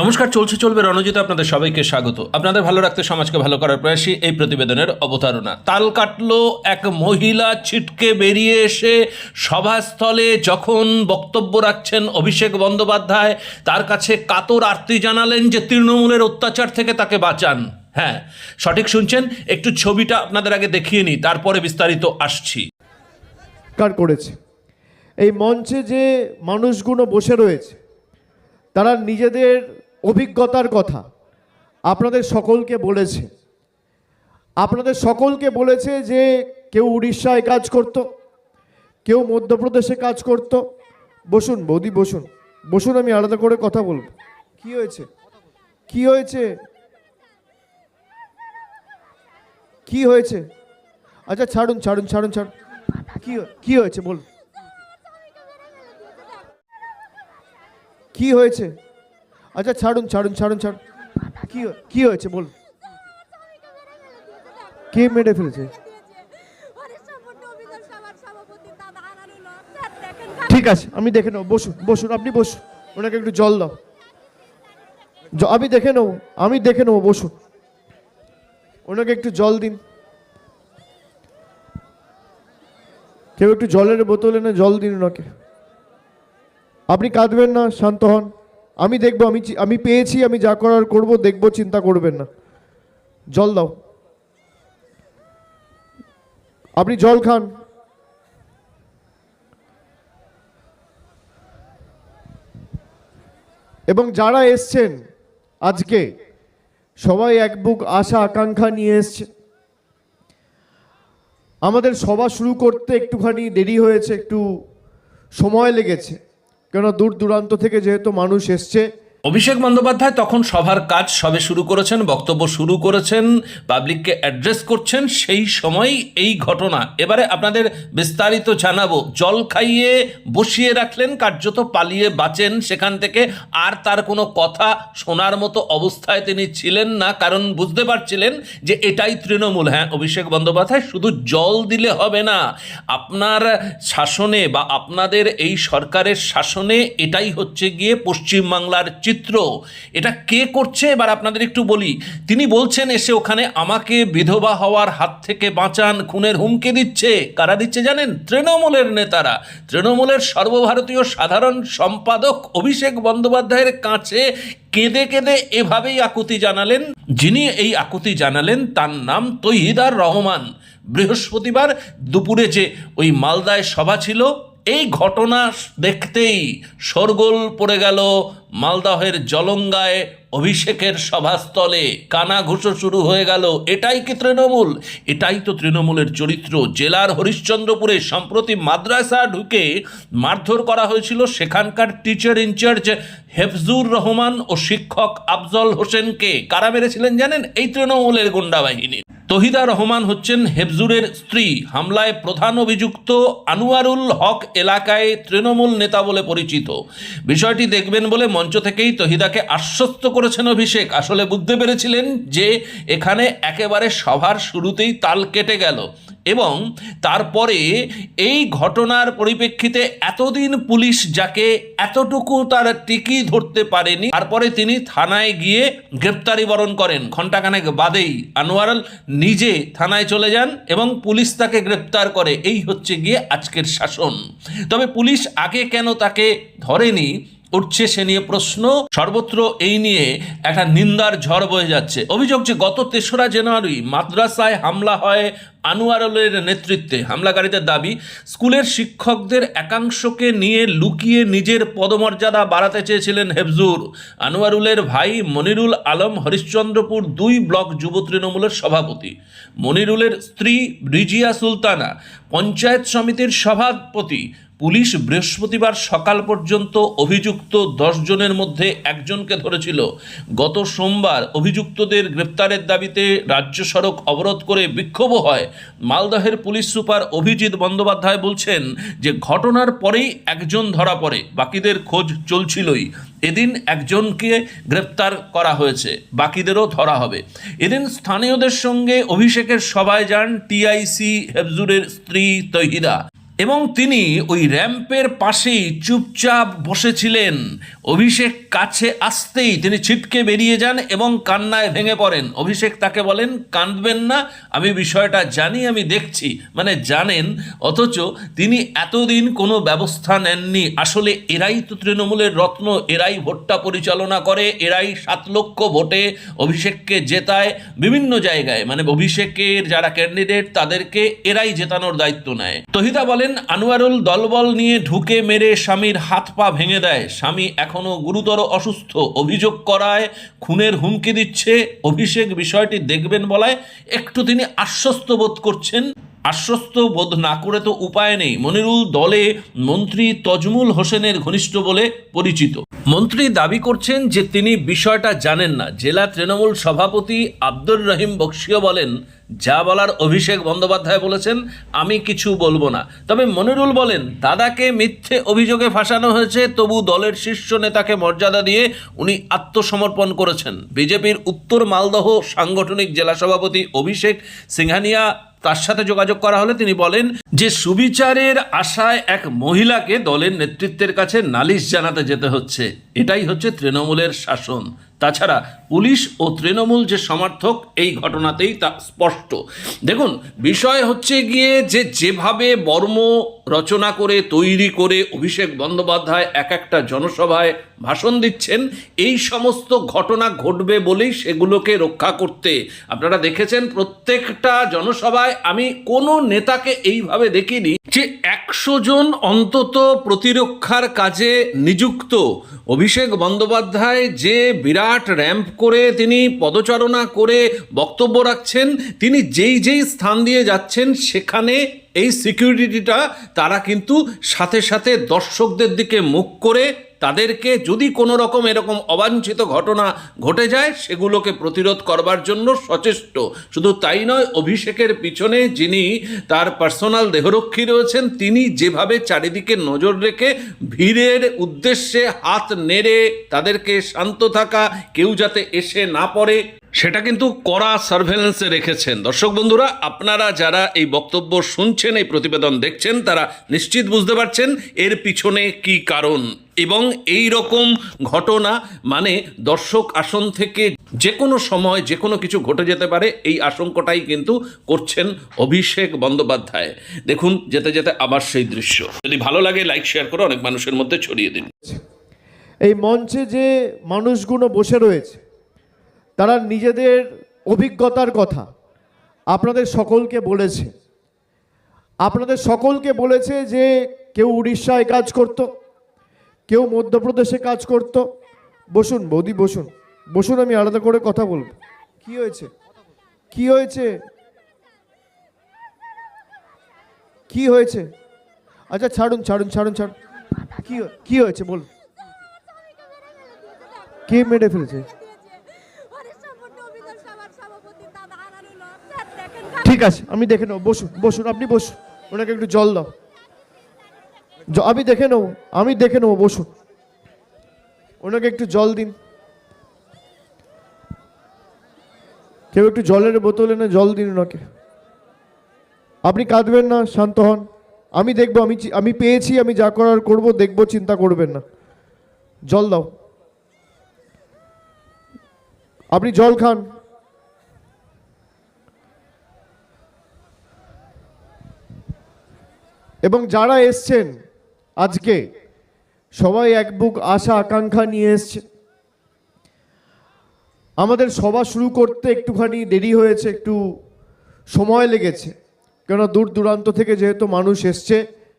নমস্কার, চলছে, চলবে রণজিৎ, আপনাদের সবাইকে স্বাগত। আপনাদের ভালো রাখতে, সমাজকে ভালো করার প্রয়াসী এই প্রতিবেদনের অবতারণা। তাল কাটলো, এক মহিলা ছিটকে বেরিয়ে এসে সভাস্থলে যখন বক্তব্য রাখছেন অভিষেক বন্দ্যোপাধ্যায়, তার কাছে কাতর আরতি জানালেন যে তৃণমূলের অত্যাচার থেকে তাকে বাঁচান। হ্যাঁ সঠিক শুনছেন? একটু ছবিটা আপনাদের আগে দেখিয়ে নিই, তারপরে বিস্তারিত আসছি। কার করেছে? এই মঞ্চে যে মানুষগুলো বসে রয়েছে, তারা নিজেদের অভিজ্ঞতার কথা আপনাদের সকলকে বলেছে। আপনাদের সকলকে বলেছে যে কেউ উড়িষ্যায় কাজ করত, কেউ মধ্যপ্রদেশে কাজ করত। বসুন, বৌদি, বসুন। বসুন, আমি আলাদা করে কথা বলব। কি হয়েছে? কি হয়েছে? কি হয়েছে? আচ্ছা ছাড়ুন ছাড়ুন ছাড়ুন ছাড়ুন। কি কি হয়েছে বল কি হয়েছে? আচ্ছা ছাড়ুন ছাড়ুন ছাড়ুন ছাড়ুন। কি কি হয়েছে বল কে মেরে ফেলেছে? ঠিক আছে, আমি দেখে নেব। বসুন বসুন, আপনি বসুন। ওনাকে একটু জল দাও। আমি দেখে নেব, আমি দেখে নেব, বসুন। ওনাকে একটু জল দিন। কেউ একটু জলের বোতল এনে জল দিন ওনাকে। আপনি কাঁদবেন না, শান্ত হন। আমি দেখব, আমি আমি পেয়েছি, আমি যা করার করব, দেখব, চিন্তা করবেন না। জল দাও। আপনি জল খান। এবং যারা এসছেন আজকে, সবাই এক বুক আশা, আকাঙ্ক্ষা নিয়ে এসছে। আমাদের সভা শুরু করতে একটুখানি দেরি হয়েছে, একটু সময় লেগেছে। কেন দূর দূরান্ত থেকে যেহেতু মানুষ এসছে অভিষেক বন্দ্যোপাধ্যায় তখন সভার কাজ সবে শুরু করেছেন, বক্তব্য শুরু করেছেন, পাবলিককে অ্যাড্রেস করছেন, সেই সময় এই ঘটনা। এবারে আপনাদের বিস্তারিত জানাব। জল খাইয়ে বসিয়ে রাখলেন, কার্যত পালিয়ে বাঁচেন সেখান থেকে। আর তার কোনো কথা শোনার মতো অবস্থায় তিনি ছিলেন না, কারণ বুঝতে পারছিলেন যে এটাই তৃণমূল। হ্যাঁ অভিষেক বন্দ্যোপাধ্যায় শুধু জল দিলে হবে না, আপনার শাসনে বা আপনাদের এই সরকারের শাসনে এটাই হচ্ছে গিয়ে পশ্চিমবাংলার চিত্র। এটা কে করছে? এবার আপনাদের একটু বলি। তিনি বলছেন, এসে ওখানে আমাকে বিধবা হওয়ার হাত থেকে বাঁচান, খুনের হুমকি দিচ্ছে। কারা দিচ্ছে জানেন? তৃণমূলের নেতারা। তৃণমূলের সর্বভারতীয় সাধারণ সম্পাদক অভিষেক বন্দ্যোপাধ্যায়ের কাছে কেঁদে কেঁদে এভাবেই আকুতি জানালেন। যিনি এই আকুতি জানালেন, তার নাম তৈহিদার রহমান। বৃহস্পতিবার দুপুরে যে ওই মালদায় সভা ছিল এই ঘটনা দেখতেই শোরগোল পড়ে গেল মালদহের জলঙ্গায় অভিষেকের সভাস্থলে। কানাঘুষো শুরু হয়ে গেল। এটাই কি তৃণমূল? এটাই তো তৃণমূলের চরিত্র। জেলার হরিশ্চন্দ্রপুরে সম্প্রতি মাদ্রাসা ঢুকে মারধর করা হয়েছিল সেখানকার টিচার ইনচার্জ হেফজুর রহমান ও শিক্ষক আফজল হোসেনকে। কারা মেরেছিলেন জানেন? এই তৃণমূলের গুন্ডা বাহিনী তহিদা রহমান হচ্ছেন হেফজুরের স্ত্রী। হামলায় প্রধান অভিযুক্ত আনোয়ারুল হক এলাকায় তৃণমূল নেতা বলে পরিচিত। বিষয়টি দেখবেন বলে মঞ্চ থেকেই তহিদাকে আশ্বস্ত করেছেন অভিষেক। আসলে বুঝতে পেরেছিলেন যে এখানে একেবারে সভার শুরুতেই তাল কেটে গেল। এবং তারপরে এই ঘটনার পরিপ্রেক্ষিতে এতদিন পুলিশ যাকে এতটুকু তার টিকি ধরতে পারেনি, তারপরে তিনি থানায় গিয়ে গ্রেপ্তারি বরণ করেন। ঘণ্টাখানেক বাদেই আনোয়ারল নিজে থানায় চলে যান এবং পুলিশ তাকে গ্রেপ্তার করে। এই হচ্ছে গিয়ে আজকের শাসন। তবে পুলিশ আগে কেন তাকে ধরেনি, উঠছে সে নিয়ে প্রশ্ন। সর্বত্র এই নিয়ে একটা নিন্দার ঝড় বয়ে যাচ্ছে। অভিযোগ যে গত তেসরা জানুয়ারি মাদ্রাসায় হামলা হয় আনোয়ারুলের নেতৃত্বে হামলাকারীদের দাবি, স্কুলের শিক্ষকদের একাংশকে নিয়ে লুকিয়ে নিজের পদমর্যাদা বাড়াতে চেয়েছিলেন হেফজুর। আনোয়ারুলের ভাই মনিরুল আলম হরিশ্চন্দ্রপুর দুই ব্লক যুব তৃণমূলের সভাপতি। মনিরুলের স্ত্রী রিজিয়া সুলতানা, পঞ্চায়েত সমিতির সভাপতি। পুলিশ বৃহস্পতিবার সকাল পর্যন্ত অভিযুক্ত জনের মধ্যে একজনকে ধরেছিল। গত সোমবার অভিযুক্তদের গ্রেপ্তারের দাবিতে রাজ্য সড়ক অবরোধ করে বিক্ষোভ হয়। মালদহের পুলিশ সুপার অভিজিৎ বন্দ্যোপাধ্যায় বলছেন যে ঘটনার পরেই একজন ধরা পড়ে, বাকিদের খোঁজ চলছিলই। এদিন একজনকে গ্রেপ্তার করা হয়েছে, বাকিদেরও ধরা হবে। এদিন স্থানীয়দের সঙ্গে অভিষেকের সভায় যান টিআইসি হেফজুরের স্ত্রী তহিদা। এবং তিনি ওই র্যাম্পের পাশেই চুপচাপ বসেছিলেন। অভিষেক কাছে আসতেই তিনি ছিটকে বেরিয়ে যান এবং কান্নায় ভেঙে পড়েন। অভিষেক তাকে বলেন, কাঁদবেন না, আমি বিষয়টা জানি, আমি দেখছি। মানে জানেন, অথচ তিনি এতদিন কোনো ব্যবস্থা নেননি। আসলে এরাই তো তৃণমূলের রত্ন, এরাই ভোটটা পরিচালনা করে, এরাই সাত লক্ষ ভোটে অভিষেককে জেতায় বিভিন্ন জায়গায়। মানে অভিষেকের যারা ক্যান্ডিডেট তাদেরকে এরাই জেতানোর দায়িত্ব নেয়। তহিদা বলেন, আনোয়ারুল দলবল নিয়ে ঢুকে মেরে স্বামীর হাত পা ভেঙে দেয়। স্বামী এখনও গুরুতর অসুস্থ। অভিযোগ করায় খুনের হুমকি দিচ্ছে। অভিষেক বিষয়টি দেখবেন বলায় একটু তিনি আশ্বস্ত বোধ করছেন। আশ্বস্ত বোধ না করে তো উপায় নেই। মনিরুল দলে মন্ত্রী তজমুল হোসেনের ঘনিষ্ঠ বলে পরিচিত। মন্ত্রী দাবি করছেন যে তিনি বিষয়টা জানেন না। জেলা তৃণমূল সভাপতি আব্দুর রহিম বক্সিও বলেন যা বলার অভিষেক বন্দ্যোপাধ্যায় বলেছেন, আমি কিছু বলব না। তবে মনিরুল বলেন, দাদাকে মিথ্যে অভিযোগে ফাঁসানো হয়েছে, তবু দলের শীর্ষ নেতাকে মর্যাদা দিয়ে উনি আত্মসমর্পণ করেছেন। বিজেপির উত্তর মালদহ সাংগঠনিক জেলা সভাপতি অভিষেক সিংহানিয়া তার সাথে যোগাযোগ করা হলে তিনি বলেন যে, সুবিচারের আশায় এক মহিলাকে দলের নেতৃত্বের কাছে নালিশ জানাতে যেতে হচ্ছে। এটাই হচ্ছে তৃণমূলের শাসন। তাছাড়া পুলিশ ও তৃণমূল যে সমর্থক, এই ঘটনাতেই তা স্পষ্ট। দেখুন, বিষয় হচ্ছে গিয়ে যে যেভাবে বর্ম রচনা করে, তৈরি করে অভিষেক বন্দ্যোপাধ্যায় এক একটা জনসভায় ভাষণ দিচ্ছেন, এই সমস্ত ঘটনা ঘটবে বলেই সেগুলোকে রক্ষা করতে। আপনারা দেখেছেন, প্রত্যেকটা জনসভায় আমি কোনো নেতাকে এইভাবে দেখিনি। যে একশো জন অন্তত প্রতিরক্ষার কাজে নিযুক্ত। অভিষেক বন্দ্যোপাধ্যায় যে বিরাট র্যাম্প করে তিনি পদচারণা করে বক্তব্য রাখছেন, তিনি যেই যেই স্থান দিয়ে যাচ্ছেন, সেখানে এই সিকিউরিটিটা তারা কিন্তু সাথে সাথে দর্শকদের দিকে মুখ করে তাদেরকে যদি কোনো রকম এরকম অবাঞ্ছিত ঘটনা ঘটে যায়, সেগুলোকে প্রতিরোধ করবার জন্য সচেষ্ট। শুধু তাই নয়, অভিষেকের পিছনে যিনি তার পার্সোনাল দেহরক্ষী রয়েছেন, তিনি যেভাবে চারিদিকে নজর রেখে ভিড়ের উদ্দেশ্যে হাত নেড়ে তাদেরকে শান্ত থাকা, কেউ যাতে এসে না পড়ে। সেটা কিন্তু কড়া সার্ভেলেন্সে রেখেছেন। দর্শক বন্ধুরা, আপনারা যারা এই বক্তব্য শুনছেন, এই প্রতিবেদন দেখছেন, তারা নিশ্চিত বুঝতে পারছেন এর পিছনে কি কারণ। এবং এই রকম ঘটনা মানে দর্শক আসন থেকে যে কোনো সময় যে কোনো কিছু ঘটে যেতে পারে, এই আশঙ্কাটাই কিন্তু করছেন অভিষেক বন্দ্যোপাধ্যায়। দেখুন, যেতে যেতে আবার সেই দৃশ্য। যদি ভালো লাগে লাইক শেয়ার করে অনেক মানুষের মধ্যে ছড়িয়ে দিন। এই মঞ্চে যে মানুষগুলো বসে রয়েছে তারা নিজেদের অভিজ্ঞতার কথা আপনাদের সকলকে বলেছে। আপনাদের সকলকে বলেছে যে কেউ উড়িষ্যায় কাজ করত, কেউ মধ্যপ্রদেশে কাজ করত। বসুন, বৌদি, বসুন। বসুন, আমি আলাদা করে কথা বলব। কি হয়েছে? কি হয়েছে? কি হয়েছে? আচ্ছা ছাড়ুন ছাড়ুন ছাড়ুন ছাড়ুন। কি হয়ে- হয়েছে? বলুন। কে মেরে ফেলেছে? ঠিক আছে, আমি দেখে নেব। বসুন বসুন, আপনি বসুন। ওনাকে একটু জল দাও। আমি দেখে নেব, আমি দেখে নেব, বসুন। ওনাকে একটু জল দিন। কেউ একটু জলের বোতল এনে জল দিন ওনাকে। আপনি কাঁদবেন না, শান্ত হন। আমি দেখব, আমি আমি পেয়েছি, আমি যা করার করব, দেখব, চিন্তা করবেন না। জল দাও। আপনি জল খান। এবং যারা এসছেন আজকে, সবাই এক বুক আশা, আকাঙ্ক্ষা নিয়ে এসছে। আমাদের সভা শুরু করতে একটুখানি দেরি হয়েছে, একটু সময় লেগেছে, কেননা দূর দূরান্ত থেকে যেহেতু মানুষ এসছে